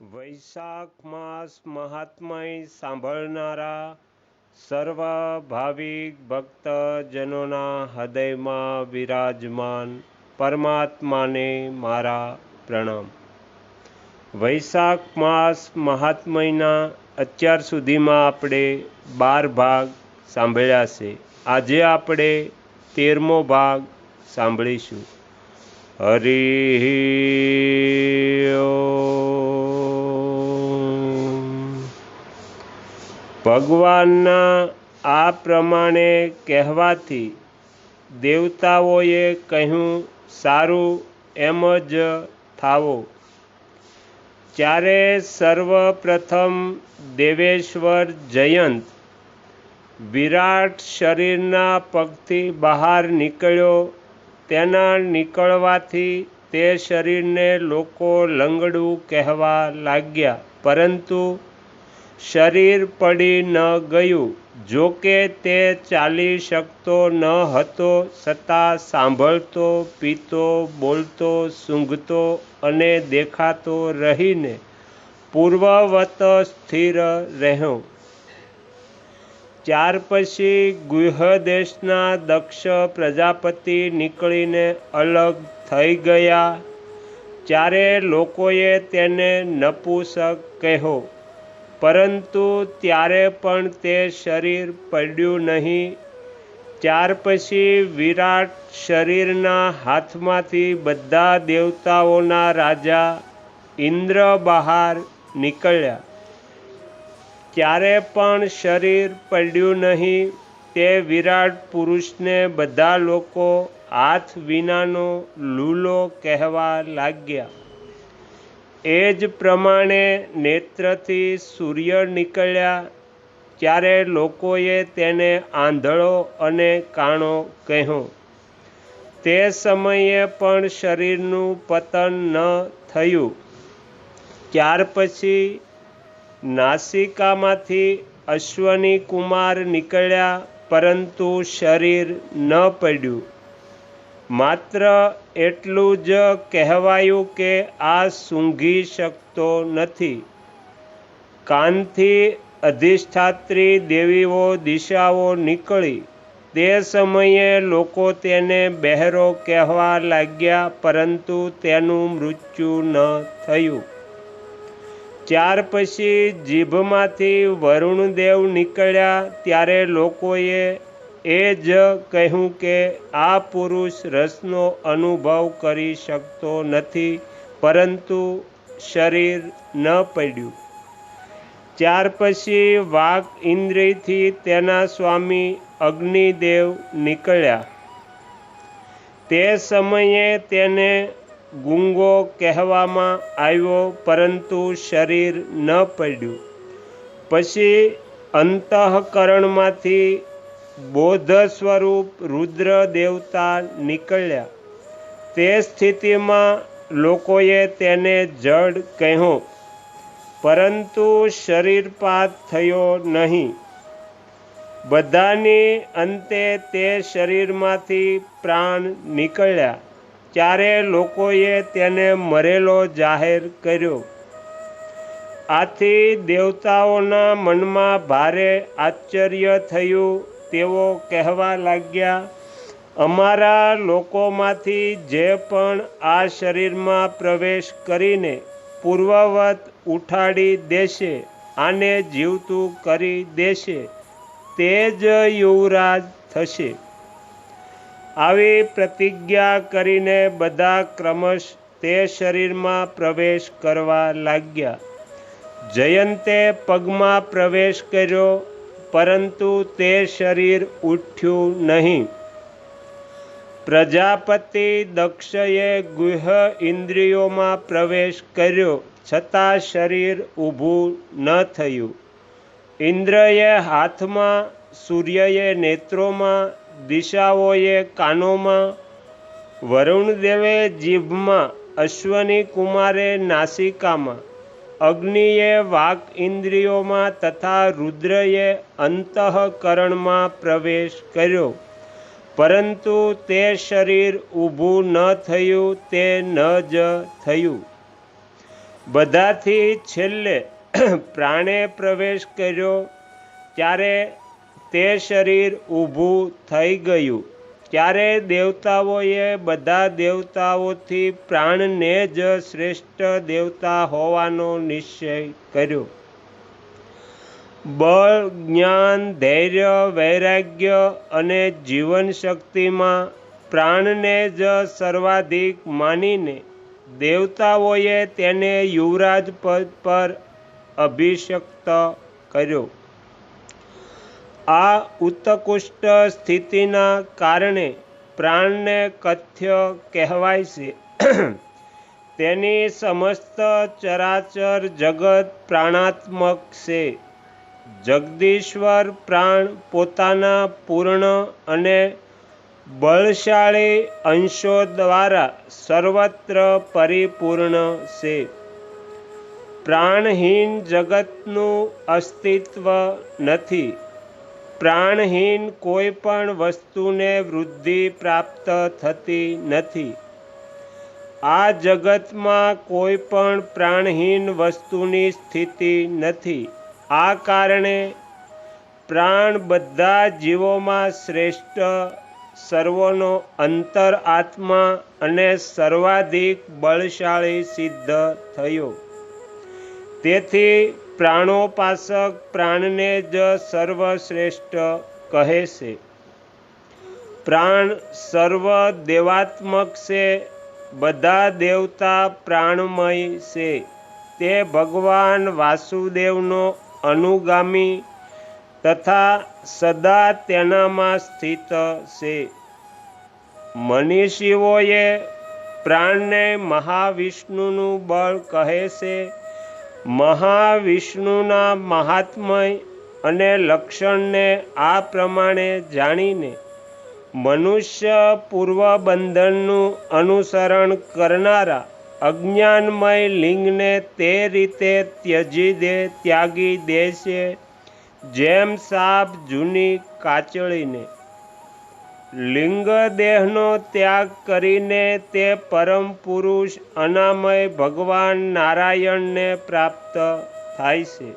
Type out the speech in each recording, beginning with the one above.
વૈશાખ માસ મહાત્મય સાંભળનારા સર્વ ભાવિક ભક્તજનોના હૃદયમાં વિરાજમાન પરમાત્માને મારા પ્રણામ. વૈશાખ માસ મહાત્મયના અત્યાર સુધીમાં આપણે બાર ભાગ સાંભળ્યા છે. આજે આપણે તેરમો ભાગ સાંભળીશું. હરિ ભગવાનના આ પ્રમાણે કહેવાથી દેવતાઓએ કહ્યું, સારું એમ જ થાવો. ત્યારે સર્વપ્રથમ દેવેશ્વર જયંત વિરાટ શરીરના પગથી બહાર નીકળ્યો. તેના નીકળવાથી તે શરીરને લોકો લંગડું કહેવા લાગ્યા. પરંતુ શરીર પડી ન ગયું. જો કે તે ચાલી શકતો ન હતો છતાં સાંભળતો, પીતો, બોલતો, સૂંઘતો અને દેખાતો રહીને પૂર્વવત સ્થિર રહ્યો. ત્યાર પછી ગૃહદેશના દક્ષ પ્રજાપતિ નીકળીને અલગ થઈ ગયા. ત્યારે લોકોએ તેને નપુસક કહ્યો. પરંતુ ત્યારે પણ તે શરીર પડ્યું નહીં. ત્યાર પછી વિરાટ શરીરના હાથમાંથી બધા દેવતાઓના રાજા ઇન્દ્ર બહાર નીકળ્યા. ત્યારે પણ શરીર પડ્યું નહીં. તે વિરાટ પુરુષને બધા લોકો હાથ વિનાનો લૂલો કહેવા લાગ્યા. એ જ પ્રમાણે નેત્રથી સૂર્ય નીકળ્યા ત્યારે લોકોએ તેને આંધળો અને કાણો કહ્યો. તે સમયે પણ શરીરનું પતન ન થયું. ત્યાર પછી નાસિકામાંથી અશ્વની કુમાર નીકળ્યા, પરંતુ શરીર ન પડ્યું. માત્ર એટલું જ કહેવાયું કે આ સૂંઘી શકતો નથી. કાનથી અધિષ્ઠાત્રી દેવીઓ દિશાઓ નીકળી. તે સમયે લોકો તેને બહેરો કહેવા લાગ્યા, પરંતુ તેનું મૃત્યુ ન થયું. ત્યાર પછી જીભમાંથી વરુણદેવ નીકળ્યા, ત્યારે લોકોએ એ જ કહ્યું કે આ પુરુષ રસનો અનુભવ કરી શકતો નથી, પરંતુ શરીર ન પડ્યું. ત્યાર પછી વાઘ ઇન્દ્રિયથી તેના સ્વામી અગ્નિદેવ નીકળ્યા. તે સમયે તેને ગુંગો કહેવામાં આવ્યો, પરંતુ શરીર ન પડ્યું. પછી અંતઃકરણમાંથી બોધ સ્વરૂપ રુદ્ર દેવતા નીકળ્યા. તે સ્થિતિમાં લોકોએ તેને જડ કહ્યો, પરંતુ શરીરપાત થયો નહીં. બધાની અંતે તે શરીરમાંથી પ્રાણ નીકળ્યા. ત્યારે લોકોએ તેને મરેલો જાહેર કર્યો. આથી દેવતાઓના મનમાં ભારે આશ્ચર્ય થયું તેઓ કહેવા લાગ્યા, અમારા લોકોમાંથી જે પણ આ શરીરમાં પ્રવેશ કરીને પૂર્વવત ઉઠાડી દેશે, આને જીવતું કરી દેશે, તે જ યુવરાજ થશે. આવી પ્રતિજ્ઞા કરીને બધા ક્રમશ તે શરીરમાં પ્રવેશ કરવા લાગ્યા. જયંતે પગમાં પ્રવેશ કર્યો પરંતુ તે શરીર ઉઠ્યું નહીં. પ્રજાપતિ દક્ષએ ગુહ ઇન્દ્રિયોમાં પ્રવેશ કર્યો, છતાં શરીર ઊભું ન થયું. ઇન્દ્રએ હાથમાં સૂર્યએ નેત્રોમાં, દિશાઓએ કાનોમાં, વરુણદેવે જીભમાં, અશ્વની કુમારે નાસિકામાં અગ્નિએ વાક ઇન્દ્રિયોમાં તથા રુદ્રએ અંતઃકરણમાં પ્રવેશ કર્યો. પરંતુ તે શરીર ઊભું ન થયું, તે ન જ થયું. બધાથી છેલ્લે પ્રાણે પ્રવેશ કર્યો. ત્યારે તે શરીર ઊભું થઈ ગયું. ત્યારે દેવતાઓએ બધા દેવતાઓથી પ્રાણને જ શ્રેષ્ઠ દેવતા હોવાનો નિશ્ચય કર્યો. બળ, જ્ઞાન, ધૈર્ય, વૈરાગ્ય અને જીવન શક્તિમાં પ્રાણને જ સર્વાધિક માનીને દેવતાઓએ તેને યુવરાજ પદ પર અભિષક્ત કર્યો. આ ઉત્કૃષ્ટ સ્થિતિના કારણે પ્રાણને કથ્ય કહેવાય છે. તેની સમસ્ત ચરાચર જગત પ્રાણાત્મક છે. જગદીશ્વર પ્રાણ પોતાના પૂર્ણ અને બળશાળી અંશો દ્વારા સર્વત્ર પરિપૂર્ણ છે. પ્રાણહીન જગતનું અસ્તિત્વ નથી. પ્રાણહીન કોઈ પણ વસ્તુને વૃદ્ધિ પ્રાપ્ત થતી નથી. આ જગતમાં કોઈ પણ પ્રાણહીન વસ્તુની સ્થિતિ નથી. આ કારણે પ્રાણ બધા જીવોમાં શ્રેષ્ઠ, સર્વોનો અંતર આત્મા અને સર્વાધિક બળશાળી સિદ્ધ થયો. તેથી પ્રાણોપાસક પ્રાણને જ સર્વશ્રેષ્ઠ કહે છે. પ્રાણ સર્વ દેવાત્મક છે, બધા દેવતા પ્રાણમય છે. તે ભગવાન વાસુદેવનો અનુગામી તથા સદા તેનામાં સ્થિત છે. મનીષીઓએ પ્રાણને મહાવિષ્ણુનું બળ કહે છે મહાવિષ્ણુના મહાત્મય અને લક્ષણને આ પ્રમાણે જાણીને મનુષ્ય પૂર્વ બંધનનું અનુસરણ કરનારા અજ્ઞાનમય લિંગને તે રીતે ત્યજી દે ત્યાગી દે છે જેમ સાપ જૂની કાચળીને લિંગ દેહનો ત્યાગ કરીને તે પરમ પુરુષ અનામય ભગવાન નારાયણને પ્રાપ્ત થાય છે.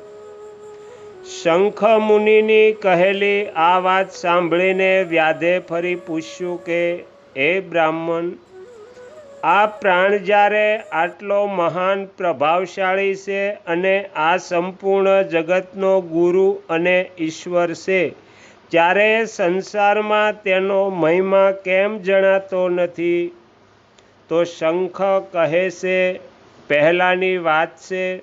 શંખ મુનિની કહેલી આ વાત સાંભળીને વ્યાધે ફરી પૂછ્યું કે એ બ્રાહ્મણ, આ પ્રાણ જ્યારે આટલો મહાન પ્રભાવશાળી છે અને આ સંપૂર્ણ જગતનો ગુરુ અને ઈશ્વર છે ત્યારે સંસારમાં તેનો મહિમા કેમ જણાતો નથી, તો શંખ કહે છે, પહેલાંની વાત છે.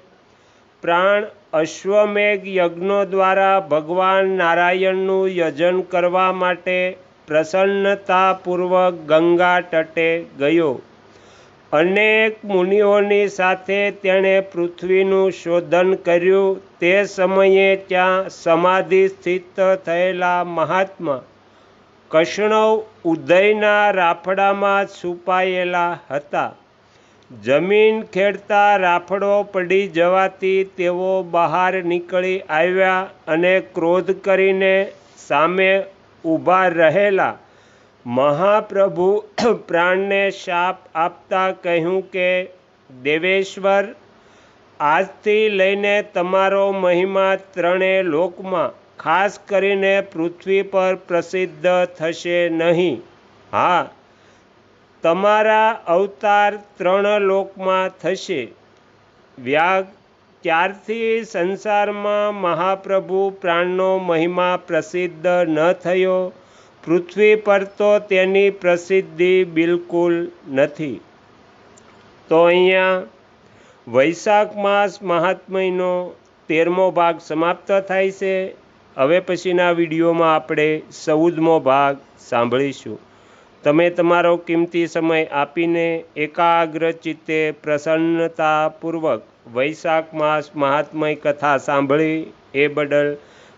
પ્રાણ અશ્વમેઘ યજ્ઞો દ્વારા ભગવાન નારાયણનું યજન કરવા માટે પ્રસન્નતાપૂર્વક ગંગા તટે ગયો. અનેક મુનિઓની સાથે તેણે પૃથ્વીનું શોધન કર્યું. તે સમયે ત્યાં સમાધિ સ્થિત થયેલા મહાત્મા કષ્ણવ ઉદયના રાફડામાં છુપાયેલા હતા. જમીન ખેડતા રાફડો પડી જવાથી તેઓ બહાર નીકળી આવ્યા અને ક્રોધ કરીને સામે ઊભા રહેલા મહાપ્રભુ પ્રાણને શાપ આપતા કહ્યું કે, દેવેશ્વર, આજથી લઈને તમારો મહિમા ત્રણેય લોકમાં, ખાસ કરીને પૃથ્વી પર પ્રસિદ્ધ થશે નહીં. હા, તમારા અવતાર ત્રણ લોકમાં થશે. વ્યાગ, ત્યારથી સંસારમાં મહાપ્રભુ પ્રાણનો મહિમા પ્રસિદ્ધ ન થયો. પૃથ્વી પર તો તેની પ્રસિદ્ધિ બિલકુલ નથી. તો અહીંયા વૈશાખ માસ મહાત્મયનો તેરમો ભાગ સમાપ્ત થાય છે. હવે પછીના વિડીયોમાં આપણે ચૌદમો ભાગ સાંભળીશું. તમે તમારો કિંમતી સમય આપીને એકાગ્ર ચિત્તે પ્રસન્નતાપૂર્વક વૈશાખ માસ મહાત્મય કથા સાંભળી એ બદલ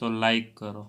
તો લાઈક કરો.